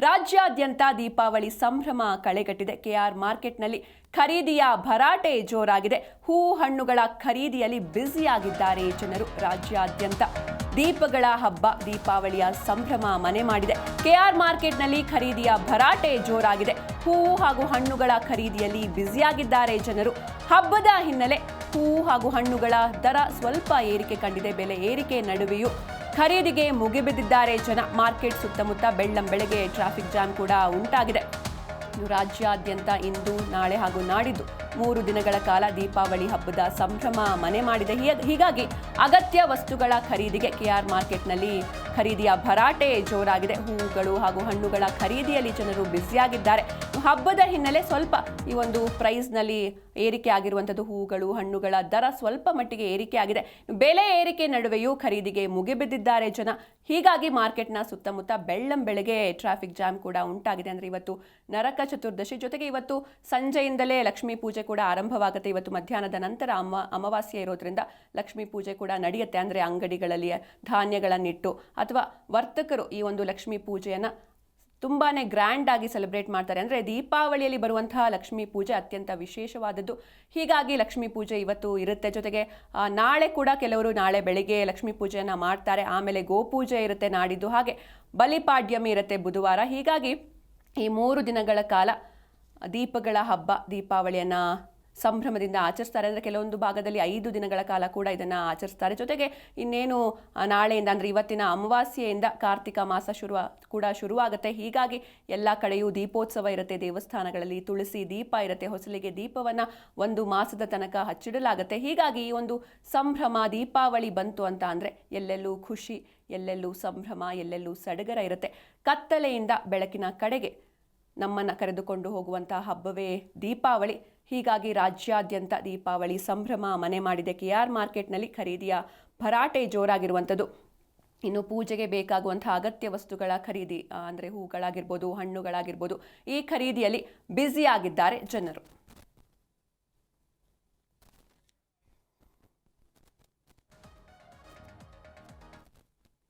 ರಾಜ್ಯಾದ್ಯಂತ ದೀಪಾವಳಿ ಸಂಭ್ರಮ ಕಳೆಗಟ್ಟಿದೆ. ಕೆಆರ್ ಮಾರ್ಕೆಟ್ನಲ್ಲಿ ಖರೀದಿಯ ಭರಾಟೆ ಜೋರಾಗಿದೆ. ಹೂ ಹಣ್ಣುಗಳ ಖರೀದಿಯಲ್ಲಿ ಬ್ಯುಸಿಯಾಗಿದ್ದಾರೆ ಜನರು. ರಾಜ್ಯಾದ್ಯಂತ ದೀಪಗಳ ಹಬ್ಬ, ದೀಪಾವಳಿಯ ಸಂಭ್ರಮ ಮನೆ ಮಾಡಿದೆ. ಕೆಆರ್ ಮಾರ್ಕೆಟ್ನಲ್ಲಿ ಖರೀದಿಯ ಭರಾಟೆ ಜೋರಾಗಿದೆ. ಹೂ ಹಾಗೂ ಹಣ್ಣುಗಳ ಖರೀದಿಯಲ್ಲಿ ಬ್ಯುಸಿಯಾಗಿದ್ದಾರೆ ಜನರು. ಹಬ್ಬದ ಹಿನ್ನೆಲೆ ಹೂ ಹಾಗೂ ಹಣ್ಣುಗಳ ದರ ಸ್ವಲ್ಪ ಏರಿಕೆ ಕಂಡಿದೆ. ಬೆಲೆ ಏರಿಕೆ ನಡುವೆಯೂ ಖರೀದಿಗೆ ಮುಗಿಬಿದ್ದಿದ್ದಾರೆ ಜನ. ಮಾರ್ಕೆಟ್ ಸುತ್ತಮುತ್ತ ಬೆಳ್ಳಂ ಬೆಳಗ್ಗೆ ಟ್ರಾಫಿಕ್ ಜಾಮ್ ಕೂಡ ಉಂಟಾಗಿದೆ. ರಾಜ್ಯಾದ್ಯಂತ ಇಂದು ನಾಳೆ ಹಾಗೂ ನಾಡಿದ್ದು ಮೂರು ದಿನಗಳ ಕಾಲ ದೀಪಾವಳಿ ಹಬ್ಬದ ಸಂಭ್ರಮ ಮನೆ ಮಾಡಿದೆ. ಹೀಗ- ಹೀಗಾಗಿ ಅಗತ್ಯ ವಸ್ತುಗಳ ಖರೀದಿಗೆ ಕೆಆರ್ ಮಾರ್ಕೆಟ್ನಲ್ಲಿ ಖರೀದಿಯ ಭರಾಟೆ ಜೋರಾಗಿದೆ. ಹೂವುಗಳು ಹಾಗೂ ಹಣ್ಣುಗಳ ಖರೀದಿಯಲ್ಲಿ ಜನರು ಬ್ಯುಸಿಯಾಗಿದ್ದಾರೆ. ಹಬ್ಬದ ಹಿನ್ನೆಲೆ ಸ್ವಲ್ಪ ಈ ಒಂದು ಪ್ರೈಸ್ನಲ್ಲಿ ಏರಿಕೆ ಆಗಿರುವಂಥದ್ದು ಹೂವುಗಳು ಹಣ್ಣುಗಳ ದರ ಸ್ವಲ್ಪ ಮಟ್ಟಿಗೆ ಏರಿಕೆ ಆಗಿದೆ ಬೆಲೆ ಏರಿಕೆ ನಡುವೆಯೂ ಖರೀದಿಗೆ ಮುಗಿಬಿದ್ದಿದ್ದಾರೆ ಜನ. ಹೀಗಾಗಿ ಮಾರ್ಕೆಟ್ನ ಸುತ್ತಮುತ್ತ ಬೆಳ್ಳಂ ಬೆಳಗ್ಗೆ ಟ್ರಾಫಿಕ್ ಜಾಮ್ ಕೂಡ ಉಂಟಾಗಿದೆ. ಅಂದರೆ ಇವತ್ತು ನರಕ ಚತುರ್ದಶಿ ಜೊತೆಗೆ ಇವತ್ತು ಸಂಜೆಯಿಂದಲೇ ಲಕ್ಷ್ಮೀ ಪೂಜೆ ಕೂಡ ಆರಂಭವಾಗುತ್ತೆ. ಇವತ್ತು ಮಧ್ಯಾಹ್ನದ ನಂತರ ಅಮ್ಮ, ಅಮಾವಾಸ್ಯೆ ಇರೋದ್ರಿಂದ ಲಕ್ಷ್ಮೀ ಪೂಜೆ ಕೂಡ ನಡೆಯುತ್ತೆ. ಅಂದರೆ ಅಂಗಡಿಗಳಲ್ಲಿ ಧಾನ್ಯಗಳನ್ನಿಟ್ಟು ಅಥವಾ ವರ್ತಕರು ಈ ಒಂದು ಲಕ್ಷ್ಮೀ ಪೂಜೆಯನ್ನು ತುಂಬಾ ಗ್ರ್ಯಾಂಡ್ ಆಗಿ ಸೆಲೆಬ್ರೇಟ್ ಮಾಡ್ತಾರೆ. ಅಂದರೆ ದೀಪಾವಳಿಯಲ್ಲಿ ಬರುವಂತಹ ಲಕ್ಷ್ಮೀ ಪೂಜೆ ಅತ್ಯಂತ ವಿಶೇಷವಾದದ್ದು. ಹೀಗಾಗಿ ಲಕ್ಷ್ಮೀ ಪೂಜೆ ಇವತ್ತು ಇರುತ್ತೆ. ಜೊತೆಗೆ ನಾಳೆ ಕೂಡ ಕೆಲವರು ನಾಳೆ ಬೆಳಿಗ್ಗೆ ಲಕ್ಷ್ಮೀ ಪೂಜೆಯನ್ನು ಮಾಡ್ತಾರೆ. ಆಮೇಲೆ ಗೋಪೂಜೆ ಇರುತ್ತೆ ನಾಡಿದ್ದು. ಹಾಗೆ ಬಲಿಪಾಡ್ಯಮಿ ಇರುತ್ತೆ ಬುಧವಾರ. ಹೀಗಾಗಿ ಈ ಮೂರು ದಿನಗಳ ಕಾಲ ದೀಪಗಳ ಹಬ್ಬ, ದೀಪಾವಳಿಯನ್ನು ಸಂಭ್ರಮದಿಂದ ಆಚರಿಸ್ತಾರೆ. ಅಂದರೆ ಕೆಲವೊಂದು ಭಾಗದಲ್ಲಿ ಐದು ದಿನಗಳ ಕಾಲ ಕೂಡ ಇದನ್ನು ಆಚರಿಸ್ತಾರೆ. ಜೊತೆಗೆ ಇನ್ನೇನು ನಾಳೆಯಿಂದ ಅಂದರೆ ಇವತ್ತಿನ ಅಮಾವಾಸ್ಯೆಯಿಂದ ಕಾರ್ತಿಕ ಮಾಸ ಶುರು ಕೂಡ ಶುರುವಾಗುತ್ತೆ. ಹೀಗಾಗಿ ಎಲ್ಲ ಕಡೆಯೂ ದೀಪೋತ್ಸವ ಇರುತ್ತೆ. ದೇವಸ್ಥಾನಗಳಲ್ಲಿ ತುಳಸಿ ದೀಪ ಇರುತ್ತೆ. ಹೊಸಲಿಗೆ ದೀಪವನ್ನು ಒಂದು ಮಾಸದ ತನಕ ಹಚ್ಚಿಡಲಾಗುತ್ತೆ. ಹೀಗಾಗಿ ಈ ಒಂದು ಸಂಭ್ರಮ, ದೀಪಾವಳಿ ಬಂತು ಅಂತ ಅಂದರೆ ಎಲ್ಲೆಲ್ಲೂ ಖುಷಿ, ಎಲ್ಲೆಲ್ಲೂ ಸಂಭ್ರಮ, ಎಲ್ಲೆಲ್ಲೂ ಸಡಗರ ಇರುತ್ತೆ. ಕತ್ತಲೆಯಿಂದ ಬೆಳಕಿನ ಕಡೆಗೆ ನಮ್ಮನ್ನು ಕರೆದುಕೊಂಡು ಹೋಗುವಂತಹ ಹಬ್ಬವೇ ದೀಪಾವಳಿ. ಹೀಗಾಗಿ ರಾಜ್ಯಾದ್ಯಂತ ದೀಪಾವಳಿ ಸಂಭ್ರಮ ಮನೆ ಮಾಡಿದೆ. ಕೆ ಆರ್ ಮಾರ್ಕೆಟ್ನಲ್ಲಿ ಖರೀದಿಯ ಭರಾಟೆ ಜೋರಾಗಿರುವಂಥದ್ದು. ಇನ್ನು ಪೂಜೆಗೆ ಬೇಕಾಗುವಂಥ ಅಗತ್ಯ ವಸ್ತುಗಳ ಖರೀದಿ ಅಂದರೆ ಹೂಗಳಾಗಿರ್ಬೋದು, ಹಣ್ಣುಗಳಾಗಿರ್ಬೋದು ಈ ಖರೀದಿಯಲ್ಲಿ ಬ್ಯುಸಿಯಾಗಿದ್ದಾರೆ ಜನರು.